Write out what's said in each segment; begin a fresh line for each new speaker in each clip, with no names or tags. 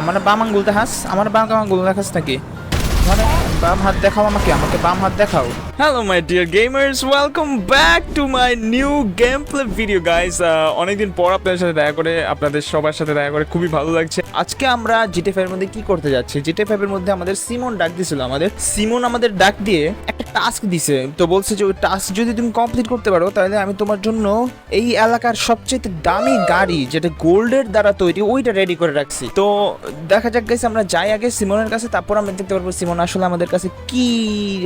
আমার বাম আঙ্গুল দেখাস আমার বাম আঙ্গুল দেখাস নাকি? মানে বাম হাত দেখাও আমাকে আমাকে বাম হাত দেখাও। Hello my dear gamers welcome back to my new game play video guys অনেকদিন পর আপনাদের সাথে দেখা করে, আপনাদের সবার সাথে দেখা করে খুবই ভালো লাগছে। আজকে আমরা জিটে ফাইভের মধ্যে কি করতে যাচ্ছি? জিটে ফাইভের মধ্যে আমাদের সিমন ডাক দিছিল আমাদের। সিমন আমাদের ডাক দিয়ে একটা টাস্ক দিছে। তো বলছে যে, ওই টাস্ক যদি তুমি কমপ্লিট করতে পারো, তাহলে আমি তোমার জন্য এই এলাকার সবচেয়ে দামি গাড়ি, যেটা গোল্ডের দ্বারা তৈরি, ওইটা রেডি করে রাখছি। তো দেখা যাক গাইছে আমরা যাই আগে সিমনের কাছে, তারপর আমরা দেখতে পারব সিমন আসলে আমাদের কাছে কি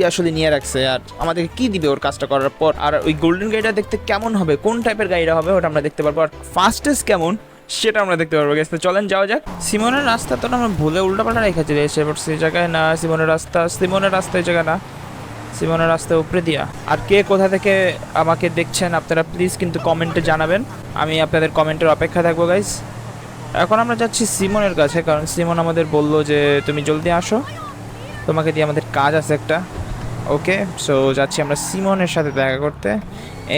আসলে নিয়ে রাখছে আর আমাদেরকে কি দিবে ওর কাজটা করার পর? আর ওই গোল্ডেন গাড়িটা দেখতে কেমন হবে? কোন টাইপের গাড়িটা হবে ওটা আমরা দেখতে পারব। আর ফাস্টেস্ট কেমন? সেটা আমরা দেখতে পারব গেছে চলেন, যাওয়া যাক। সিমনের রাস্তা তো আমরা ভুলে উল্টাপাল্টা রেখেছি রে। এসে পড়ছে এই জায়গায় না, সিমনের রাস্তা সিমনের রাস্তা এই জায়গায় না। সিমনের রাস্তা উপরে দিয়া। আর কে কোথা থেকে আমাকে দেখছেন আপনারা প্লিজ কিন্তু কমেন্টে জানাবেন। আমি আপনাদের কমেন্টের অপেক্ষা থাকব গাইস এখন আমরা যাচ্ছি সিমনের কাছে, কারণ সিমন আমাদের বলল যে, তুমি জলদি আসো। তোমাকে দিয়ে আমাদের কাজ আছে একটা। ওকে সো যাচ্ছি আমরা সিমনের সাথে দেখা করতে।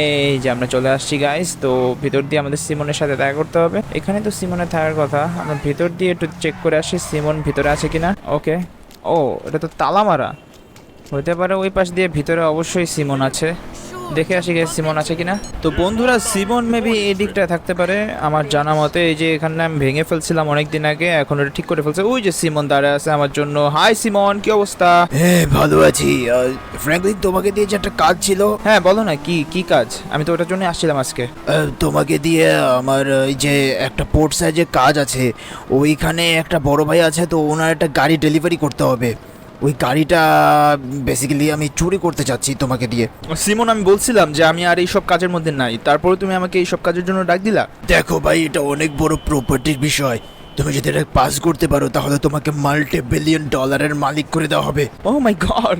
এই যে আমরা চলে আসছি গাইস তো ভিতর দিয়ে আমাদের সিমনের সাথে দেখা করতে হবে। এখানে তো সিমনে থাকার কথা। আমরা ভিতর দিয়ে একটু চেক করে আসি সিমন ভিতরে আছে কিনা। ওকে ও, এটা তো তালা মারা। হতে পারে ওই পাশ দিয়ে ভিতরে অবশ্যই সিমন আছে। দেখে আসি গে সিমন আছে কিনা? তো বন্ধুরা সিমন মেবি এই দিকটা থাকতে পারে। আমার জানা মতে এই যে এখানে আমি ভেঙে ফেলছিলাম অনেক দিন আগে এখন ওটা ঠিক করে ফেলছে। ওই যে সিমন দাঁড়ায় আছে আমার জন্য। হাই সিমন কি অবস্থা?
হ্যাঁ ভালো আছি। ফ্র্যাঙ্কলিন তোমাকে দিয়ে যে একটা কাজ ছিল।
হ্যাঁ বলো না কি কি কাজ? আমি তো ওটার জন্য আসছিলাম আজকে।
তোমাকে দিয়ে আমার ওই যে একটা পোর্ট সাইজে কাজ আছে ওইখানে একটা বড় ভাই আছে তো ওনার একটা গাড়ি ডেলিভারি করতে হবে। ওই গাড়িটা বেসিক্যালি আমি চুরি করতে চাচ্ছি তোমাকে দিয়ে।
সিমন আমি বলছিলাম যে আমি আর এইসব কাজের মধ্যে নাই। তারপরে তুমি আমাকে এইসব কাজের জন্য ডাক দিলা?
দেখো ভাই এটা অনেক বড় প্রপার্টির বিষয়। তুমি যদি এটা পাস করতে পারো তাহলে তোমাকে মাল্টি বিলিয়ন ডলারের মালিক করে দেওয়া হবে।
ও মাই গড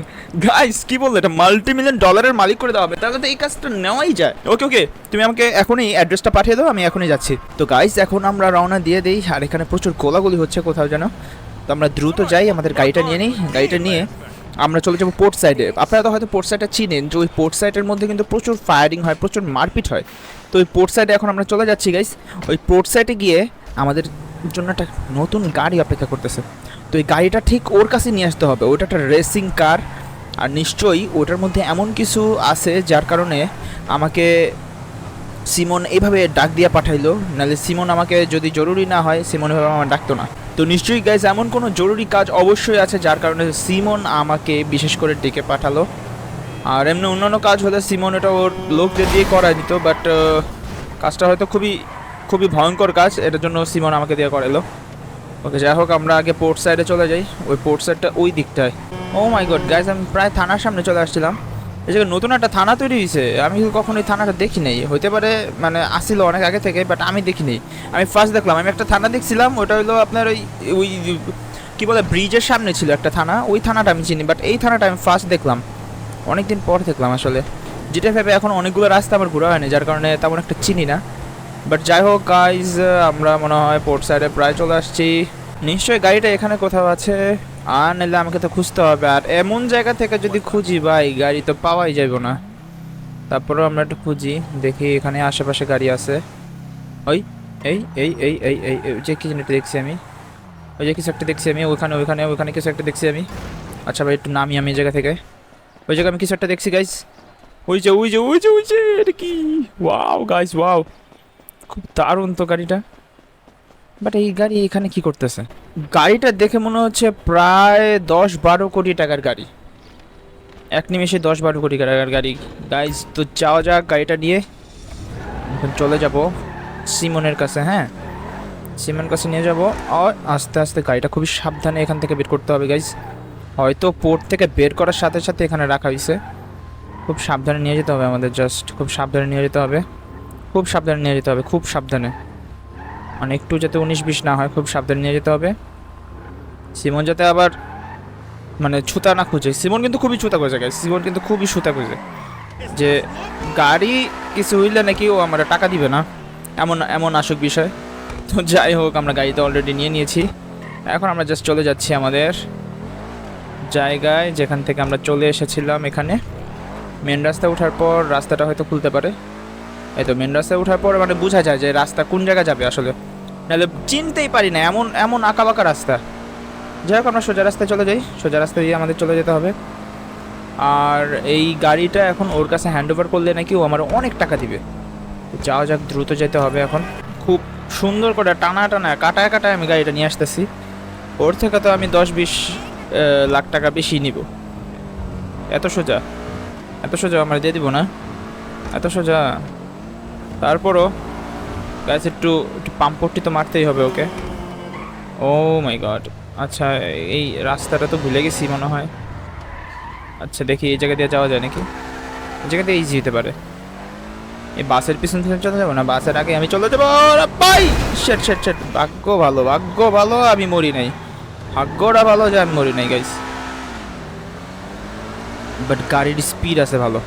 গাইস কি বললে? এটা মাল্টি মিলিয়ন ডলারের মালিক করে দেওয়া হবে। তাহলে তো এই কাজটা নেওয়াই যায়। ওকে ওকে তুমি আমাকে এখনই অ্যাড্রেসটা পাঠিয়ে দাও আমি এখনই যাচ্ছি। তো গাইস এখন আমরা রওনা দিয়ে দিই আর এখানে প্রচুর গোলাগুলি হচ্ছে কোথাও যেন। তো আমরা দ্রুত যাই, আমাদের গাড়িটা নিয়ে নিই। গাড়িটা নিয়ে আমরা চলে যাব পোর্ট সাইডে আপনারা তো হয়তো পোর্ট সাইডটা চিনেন যে ওই পোর্ট সাইডের মধ্যে কিন্তু প্রচুর ফায়ারিং হয়, প্রচুর মারপিট হয়। তো ওই পোর্ট সাইডে এখন আমরা চলে যাচ্ছি গাইস ওই পোর্ট সাইডে গিয়ে আমাদের জন্য একটা নতুন গাড়ি অপেক্ষা করতেছে। তো এই গাড়িটা ঠিক ওর কাছে নিয়ে আসতে হবে। ওটা একটা রেসিং কার আর নিশ্চয়ই ওটার মধ্যে এমন কিছু আছে যার কারণে আমাকে সিমন এইভাবে ডাক দিয়ে পাঠাইলো, নাহলে সিমন আমাকে যদি জরুরি না হয়, সিমন এভাবে আমার ডাকতো না। তো নিশ্চয়ই গাইজ এমন কোনো জরুরি কাজ অবশ্যই আছে, যার কারণে সিমন আমাকে বিশেষ করে ডেকে পাঠালো। আর এমনি অন্যান্য কাজ হলে সিমন এটা ওর লোকদের দিয়ে করায় দিত বাট কাজটা হয়তো খুবই খুবই ভয়ঙ্কর কাজ, এটার জন্য সিমন আমাকে দিয়ে করালো ওকে, যাই হোক, আমরা আগে পোর্ট সাইডে চলে যাই। ওই পোর্ট সাইডটা ওই দিকটায়। ও মাই গড গাইজ আমি প্রায় থানার সামনে চলে আসছিলাম। এই জায়গায় নতুন একটা থানা তৈরি হয়েছে আমি কখনো এই থানাটা দেখি নাই। হইতে পারে মানে আসছিল অনেক আগে থেকে বাট আমি দেখি নাই। আমি ফার্স্ট দেখলাম, আমি একটা থানা দেখছিলাম, ওটা হলো আপনার ওই ওই কি বলে ব্রিজের সামনে ছিল একটা থানা, ওই থানাটা আমি চিনি বাট এই থানাটা আমি ফার্স্ট দেখলাম। অনেক দিন পর দেখলাম আসলে। যেটা ভেবে এখন অনেকগুলো রাস্তা আমার ঘোরা হয়নি, যার কারণে তেমন একটা চিনি না। বাট যাই হোক গাইজ আমরা মনে হয় পোর্ট সাইডে প্রায় চলে আসছি। নিশ্চয়ই গাড়িটা এখানে কোথাও আছে? আর নাহলে আমাকে তো খুঁজতে হবে। আর এমন জায়গা থেকে যদি খুঁজি ভাই, গাড়ি তো পাওয়াই যাবে না। তারপরেও আমরা একটু খুঁজি, দেখি এখানে আশেপাশে গাড়ি আছে। ওই, এই এই এই এই এই যে কি জিনিসটা দেখছি আমি। ওই যে কিছু একটা দেখছি আমি, ওইখানে ওইখানে ওইখানে কিছু একটা দেখছি আমি। আচ্ছা ভাই, একটু নামি আমি জায়গা থেকে। ওই জায়গায় আমি কিছু একটা দেখছি গাইস ওই যে ওই যে ওই যে ওই যে, এটা কি? ওয়াও গাইস ওয়াও খুব দারুণ তো গাড়িটা। বাট এই গাড়ি এখানে কি করতেছে? গাড়িটা দেখে মনে হচ্ছে প্রায় দশ বারো কোটি টাকার গাড়ি। এক নিমেষে দশ বারো কোটি টাকার গাড়ি। গাইজ তো যাওয়া যাক গাড়িটা নিয়ে। এখন চলে যাব সিমনের কাছে হ্যাঁ? সিমন কাছে নিয়ে যাব। আর আস্তে আস্তে গাড়িটা খুবই সাবধানে এখান থেকে বের করতে হবে গাইজ হয়তো পোর্ট থেকে বের করার সাথে সাথে এখানে রাখা হয়েছে। খুব সাবধানে নিয়ে যেতে হবে আমাদের জাস্ট খুব সাবধানে নিয়ে যেতে হবে। খুব সাবধানে নিয়ে যেতে হবে, খুব সাবধানে। মানে একটু যাতে উনিশ বিশ না হয়, খুব সাবধানে নিয়ে যেতে হবে। সিমন যাতে আবার মানে ছুতা না খুঁজে। সিমন কিন্তু খুবই ছুতা খুঁজে গেছে সিমন কিন্তু খুবই ছুতা খুঁজে। যে গাড়ি কিছু হইলে নাকি ও আমার টাকা দিবে না। এমন এমন আসুক বিষয়। তো যাই হোক, আমরা গাড়িতে অলরেডি নিয়ে নিয়েছি। এখন আমরা জাস্ট চলে যাচ্ছি আমাদের জায়গায়, যেখান থেকে আমরা চলে এসেছিলাম এখানে। মেন রাস্তায় ওঠার পর রাস্তাটা হয়তো খুলতে পারে। এই তো মেন রাস্তায় ওঠার পর মানে বোঝা যায় যে রাস্তা কোন জায়গায় যাবে আসলে। নাহলে চিনতেই পারি না, এমন এমন আঁকা বাঁকা রাস্তা। যাই হোক, আমরা সোজা রাস্তায় চলে যাই। সোজা রাস্তা দিয়ে আমাদের চলে যেতে হবে। আর এই গাড়িটা এখন ওর কাছে হ্যান্ড ওভার করলে নাকি ও আমার অনেক টাকা দিবে। যাওয়া যাক, দ্রুত যেতে হবে এখন। খুব সুন্দর করে টানা টানা, কাটায় কাটায় আমি গাড়িটা নিয়ে আসতেছি। ওর থেকে তো আমি দশ বিশ লাখ টাকা বেশি নিব। এত সোজা? এত সোজা আমরা দিয়ে দিব না? এত সোজা? তারপরও গাছ একটু একটু পাম্পটি তো মারতেই হবে ওকে। ও মাই গড আচ্ছা এই রাস্তাটা তো ভুলে গেছি মনে হয়। আচ্ছা দেখি এই জায়গা দিয়ে যাওয়া যায় নাকি? এই জায়গা দিয়ে ইজি হতে পারে। এই বাসের পিছন থেকে চলে যাব না? বাসের আগে আমি চলে যাব। বাই শেট শেট শেট। ভাগ্য ভালো ভাগ্য ভালো, আমি মরি নাই। ভাগ্যটা ভালো যে আমি মরি নাই গাইস বাট গাড়ির স্পিড আছে ভালো।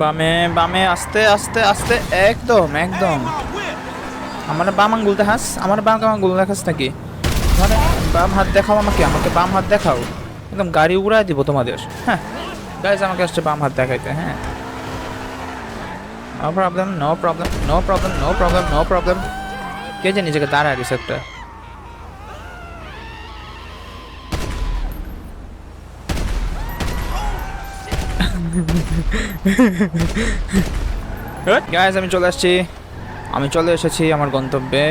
বামে বামে, আস্তে আস্তে আস্তে। একদম একদম। আমার বাম আঙ্গুল দেখাস? আমার বাম আঙ্গুল দেখাস নাকি? মানে বাম হাত দেখাও আমাকে আমাকে বাম হাত দেখাও। একদম গাড়ি উড়ায় দিব তোমাদের। হ্যাঁ গাইজ আমাকে আসছে বাম হাত দেখাইতে হ্যাঁ। No problem no problem no problem no problem no problem কে জানি নিজেকে দাঁড়ায় গেছে একটা। গাইজ আমি চলে আসছি। আমি চলে এসেছি আমার গন্তব্যে।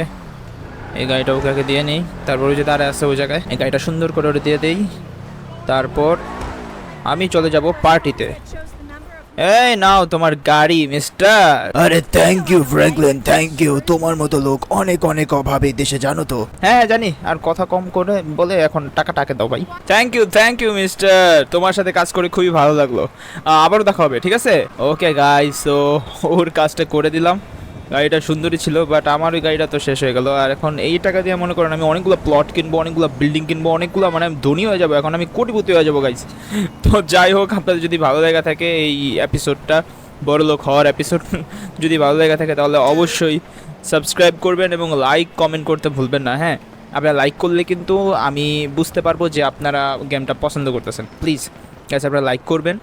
এই গাড়িটা ওকে দিয়ে নিই। তারপর ওই যে দাঁড়ায় আছে ওই জায়গায় এই গাড়িটা সুন্দর করে ওটা দিয়ে দেই। তারপর আমি চলে যাব পার্টিতে। এই নাও তোমার গাড়ি মিস্টার।
আরে thank you Franklin thank you তোমার মতো লোক অনেক অনেক অভাবে দেশে জানো তো।
হ্যাঁ জানি। আর কথা কম করে বলে এখন টাকা টাকা দাও ভাই। Thank you thank you mister তোমার সাথে কাজ করে খুবই ভালো লাগল। আবারও দেখা হবে ঠিক আছে? ওকে গাইস তো ওর কাজটা করে দিলাম। গাড়িটা সুন্দরই ছিল বাট আমার ওই গাড়িটা তো শেষ হয়ে গেল। আর এখন এই টাকা দিয়ে মনে করেন আমি অনেকগুলো প্লট কিনবো, অনেকগুলো বিল্ডিং কিনবো, অনেকগুলো মানে আমি ধনী হয়ে যাব, এখন আমি কোটিপতি হয়ে যাব গাইস তো যাই হোক, আপনাদের যদি ভালো লাগা থাকে এই এপিসোডটা বড় লোক হওয়ার এপিসোড যদি ভালো লাগা থাকে তাহলে অবশ্যই সাবস্ক্রাইব করবেন এবং লাইক কমেন্ট করতে ভুলবেন না হ্যাঁ? আপনারা লাইক করলে কিন্তু আমি বুঝতে পারব যে আপনারা গেমটা পছন্দ করতেছেন। প্লিজ গ্যাস আপনারা লাইক করবেন।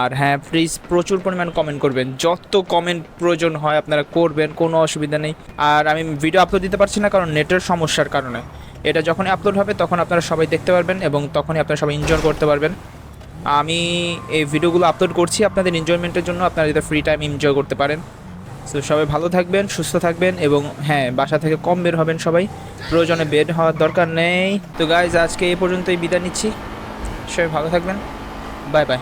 আর হ্যাঁ প্লিজ প্রচুর পরিমাণ কমেন্ট করবেন। যত কমেন্ট প্রয়োজন হয় আপনারা করবেন, কোনো অসুবিধা নেই। আর আমি ভিডিও আপলোড দিতে পারছি না কারণ নেটের সমস্যার কারণে। এটা যখনই আপলোড হবে, তখন আপনারা সবাই দেখতে পারবেন এবং তখনই আপনারা সবাই এনজয় করতে পারবেন। আমি এই ভিডিওগুলো আপলোড করছি আপনাদের এনজয়মেন্টের জন্য, আপনারা যাতে ফ্রি টাইম এনজয় করতে পারেন। তো সবাই ভালো থাকবেন, সুস্থ থাকবেন এবং হ্যাঁ বাসা থেকে কম বের হবেন সবাই। প্রয়োজনে বের হওয়ার দরকার নেই। তো গাইজ আজকে এই পর্যন্তই বিদায় নিচ্ছি। সবাই ভালো থাকবেন। Bye bye